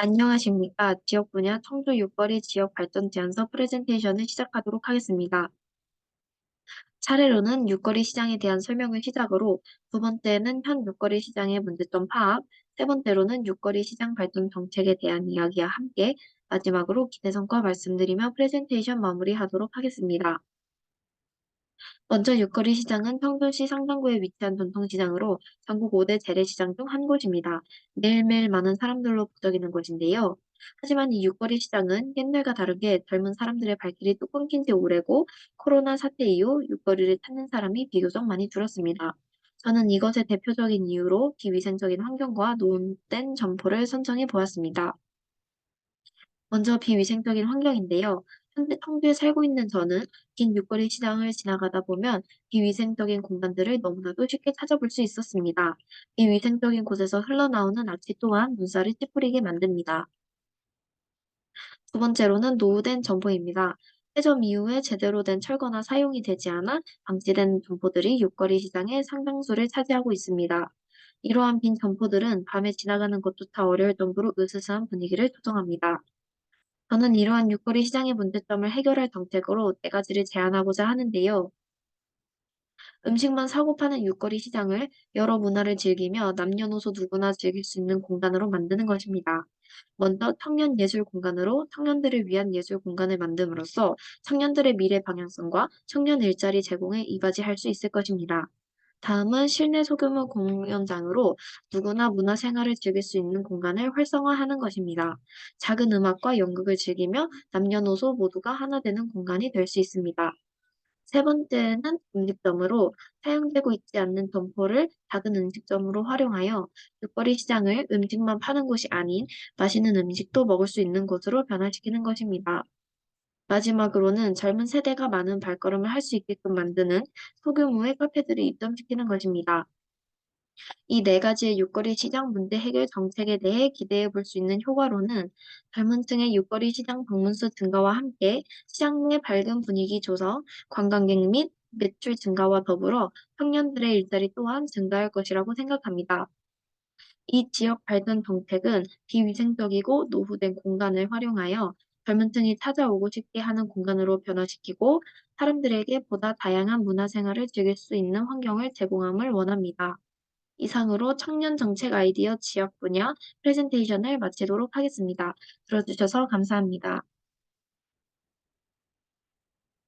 안녕하십니까. 지역 분야 청주 육거리 지역 발전 제안서 프레젠테이션을 시작하도록 하겠습니다. 차례로는 육거리 시장에 대한 설명을 시작으로 두 번째는 현 육거리 시장의 문제점 파악, 세 번째로는 육거리 시장 발전 정책에 대한 이야기와 함께 마지막으로 기대 성과 말씀드리며 프레젠테이션 마무리하도록 하겠습니다. 먼저 육거리 시장은 평균시 상당구에 위치한 전통시장으로 전국 5대 재래시장 중 한 곳입니다. 매일매일 많은 사람들로 부쩍이는 곳인데요. 하지만 이 육거리 시장은 옛날과 다르게 젊은 사람들의 발길이 또 끊긴 지 오래고 코로나 사태 이후 육거리를 찾는 사람이 비교적 많이 줄었습니다. 저는 이것의 대표적인 이유로 비위생적인 환경과 노후된 점포를 선정해 보았습니다. 먼저 비위생적인 환경인데요. 현재 청주에 살고 있는 저는 긴 육거리 시장을 지나가다 보면 비위생적인 공간들을 너무나도 쉽게 찾아볼 수 있었습니다. 비위생적인 곳에서 흘러나오는 악취 또한 눈살을 찌푸리게 만듭니다. 두 번째로는 노후된 점포입니다. 폐점 이후에 제대로 된 철거나 사용이 되지 않아 방치된 점포들이 육거리 시장의 상당수를 차지하고 있습니다. 이러한 빈 점포들은 밤에 지나가는 것조차 어려울 정도로 으스스한 분위기를 조성합니다. 저는 이러한 육거리 시장의 문제점을 해결할 정책으로 네 가지를 제안하고자 하는데요. 음식만 사고 파는 육거리 시장을 여러 문화를 즐기며 남녀노소 누구나 즐길 수 있는 공간으로 만드는 것입니다. 먼저 청년 예술 공간으로 청년들을 위한 예술 공간을 만듦으로써 청년들의 미래 방향성과 청년 일자리 제공에 이바지할 수 있을 것입니다. 다음은 실내 소규모 공연장으로 누구나 문화생활을 즐길 수 있는 공간을 활성화하는 것입니다. 작은 음악과 연극을 즐기며 남녀노소 모두가 하나 되는 공간이 될 수 있습니다. 세 번째는 음식점으로 사용되고 있지 않는 점포를 작은 음식점으로 활용하여 육거리 시장을 음식만 파는 곳이 아닌 맛있는 음식도 먹을 수 있는 곳으로 변화시키는 것입니다. 마지막으로는 젊은 세대가 많은 발걸음을 할 수 있게끔 만드는 소규모의 카페들을 입점시키는 것입니다. 이 네 가지의 육거리 시장 문제 해결 정책에 대해 기대해 볼 수 있는 효과로는 젊은 층의 육거리 시장 방문수 증가와 함께 시장 내 밝은 분위기 조성, 관광객 및 매출 증가와 더불어 청년들의 일자리 또한 증가할 것이라고 생각합니다. 이 지역 발전 정책은 비위생적이고 노후된 공간을 활용하여 젊은 층이 찾아오고 싶게 하는 공간으로 변화시키고 사람들에게 보다 다양한 문화생활을 즐길 수 있는 환경을 제공함을 원합니다. 이상으로 청년 정책 아이디어 지역 분야 프레젠테이션을 마치도록 하겠습니다. 들어주셔서 감사합니다.